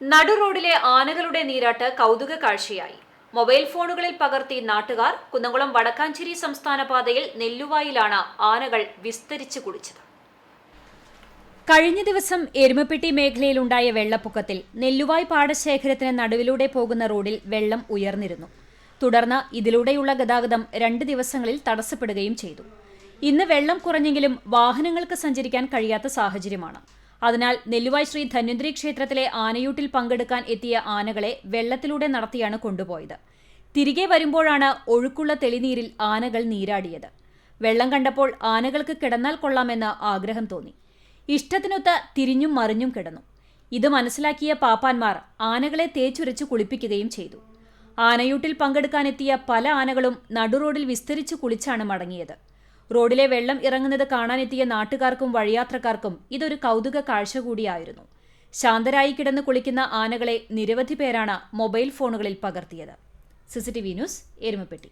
നടുറോഡിലെ ആനകളുടെ നീരാട്ട് കൗതുക കാഴ്ചയായി. മൊബൈൽ ഫോണുകളിൽ പകർത്തി നാട്ടുകാർ കുന്നംകുളം വടക്കാഞ്ചേരി സംസ്ഥാന പാതയിൽ നെല്ലുവായിലാണ് ആനകൾ വിസ്തരിച്ചു കുടിച്ചത് കഴിഞ്ഞ ദിവസം എരുമപ്പെട്ടി മേഖലയിലുണ്ടായ വെള്ളപ്പൊക്കത്തിൽ നെല്ലുവായ് പാടശേഖരത്തിന് നടുവിലൂടെ പോകുന്ന റോഡിൽ വെള്ളം ഉയർന്നിരുന്നു. തുടർന്ന് ഇതിലൂടെയുള്ള ഗതാഗതം രണ്ട് ദിവസങ്ങളിൽ തടസ്സപ്പെടുകയും ചെയ്തു. ഇന്ന് വെള്ളം കുറഞ്ഞെങ്കിലും വാഹനങ്ങൾക്ക് സഞ്ചരിക്കാൻ കഴിയാത്ത സാഹചര്യമാണ്. അതിനാൽ നെല്ലുവായ് ശ്രീ ധന്വന്തരി ക്ഷേത്രത്തിലെ ആനയൂട്ടിൽ പങ്കെടുക്കാൻ എത്തിയ ആനകളെ വെള്ളത്തിലൂടെ നടത്തിയാണ് കൊണ്ടുപോയത്. തിരികെ വരുമ്പോഴാണ് ഒഴുക്കുള്ള തെളിനീരിൽ ആനകൾ നീരാടിയത്. വെള്ളം കണ്ടപ്പോൾ ആനകൾക്ക് കിടന്നാൽ കൊള്ളാമെന്ന് ആഗ്രഹം തോന്നി. ഇഷ്ടത്തിനൊത്ത് തിരിഞ്ഞും മറിഞ്ഞും കിടന്നു. ഇത് മനസ്സിലാക്കിയ പാപ്പാന്മാർ ആനകളെ തേച്ചുരച്ച് കുളിപ്പിക്കുകയും ചെയ്തു. ആനയൂട്ടിൽ പങ്കെടുക്കാനെത്തിയ പല ആനകളും നടുറോഡിൽ വിസ്തരിച്ചു കുളിച്ചാണ് മടങ്ങിയത്. റോഡിലെ വെള്ളം ഇറങ്ങുന്നത് കാണാനെത്തിയ നാട്ടുകാർക്കും വഴിയാത്രക്കാർക്കും ഇതൊരു കൗതുക കാഴ്ച കൂടിയായിരുന്നു. ശാന്തരായി കിടന്ന് കുളിക്കുന്ന ആനകളെ നിരവധി പേരാണ് മൊബൈൽ ഫോണുകളിൽ പകർത്തിയത്. CCTV news Erumapetty.